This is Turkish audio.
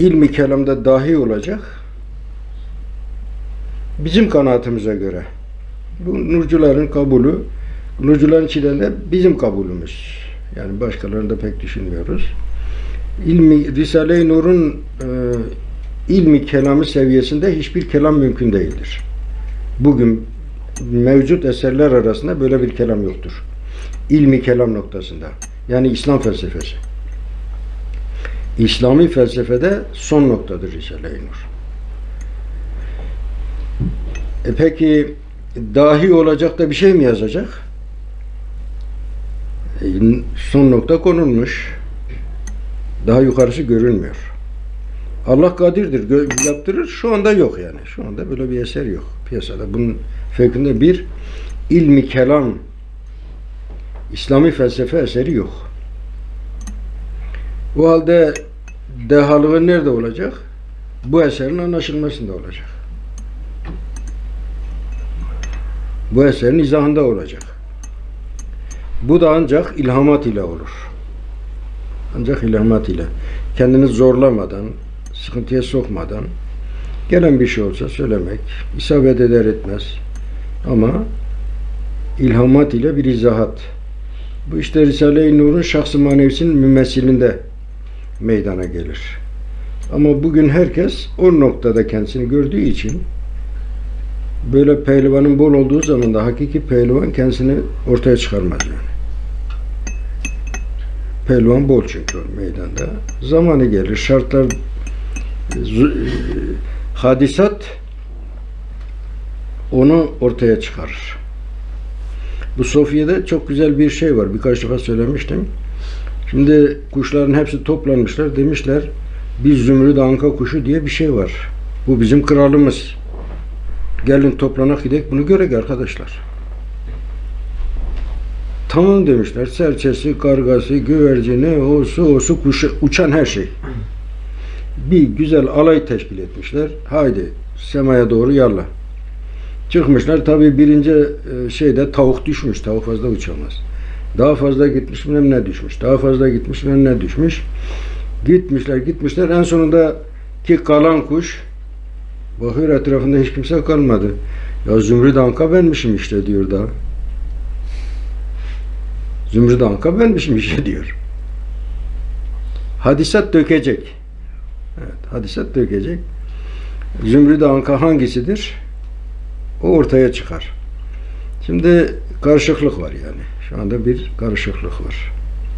ilmi kelamda dahi olacak. Bizim kanaatimize göre. Bu nurcuların kabulü, nurcuların içinde de bizim kabulümüz. Yani başkalarını da pek düşünmüyoruz. İlmi, Risale-i Nur'un e, ilmi kelamı seviyesinde hiçbir kelam mümkün değildir. Bugün mevcut eserler arasında böyle bir kelam yoktur. İlmi kelam noktasında. Yani İslam felsefesi. İslami felsefede son noktadır Risale-i Nur. E peki dahi olacak da bir şey mi yazacak? E, son nokta konulmuş. Daha yukarısı görünmüyor. Allah kadirdir. gö- Yaptırır. Şu anda yok yani. Şu anda böyle bir eser yok piyasada. Bunun fevkinde bir ilmi kelam İslami felsefe eseri yok. O halde dehalığı nerede olacak? Bu eserin anlaşılmasında olacak. Bu eserin izahında olacak. Bu da ancak ilhamat ile olur. Ancak ilhamat ile. Kendini zorlamadan, sıkıntıya sokmadan gelen bir şey olsa söylemek isabet eder etmez. Ama ilhamat ile bir izahat. Bu işte Risale-i Nur'un şahsı manevisinin mümessilinde meydana gelir. Ama bugün herkes o noktada kendisini gördüğü için böyle pehlivanın bol olduğu zaman da hakiki pehlivan kendisini ortaya çıkarmaz yani. Pehlivan bol çünkü meydanda. Zamanı gelir, şartlar zu- e, hadisat onu ortaya çıkarır. Bu Sofya'da çok güzel bir şey var. Birkaç defa söylemiştim. Şimdi kuşların hepsi toplanmışlar. Demişler bir zümrüt anka kuşu diye bir şey var. Bu bizim kralımız. Gelin toplanak gidek bunu görek arkadaşlar. Tamam demişler. Serçesi, kargası, güvercini, osu, osu, kuşu, uçan her şey. Bir güzel alay teşkil etmişler. Haydi semaya doğru yallah. Çıkmışlar tabii birinci e, şeyde tavuk düşmüş. Tavuk fazla uçamaz. Daha fazla gitmiş bilmem ne düşmüş. Daha fazla gitmiş bilmem ne düşmüş. Gitmişler gitmişler. En sonunda ki kalan kuş bakıyor etrafında hiç kimse kalmadı. Ya Zümrüt Anka benmişim işte diyor da. Zümrüt Anka benmişim işte diyor. Hadisat dökecek. Evet, hadisat dökecek. Zümrüt Anka hangisidir? O ortaya çıkar. Şimdi karışıklık var yani. Şu anda bir karışıklık var.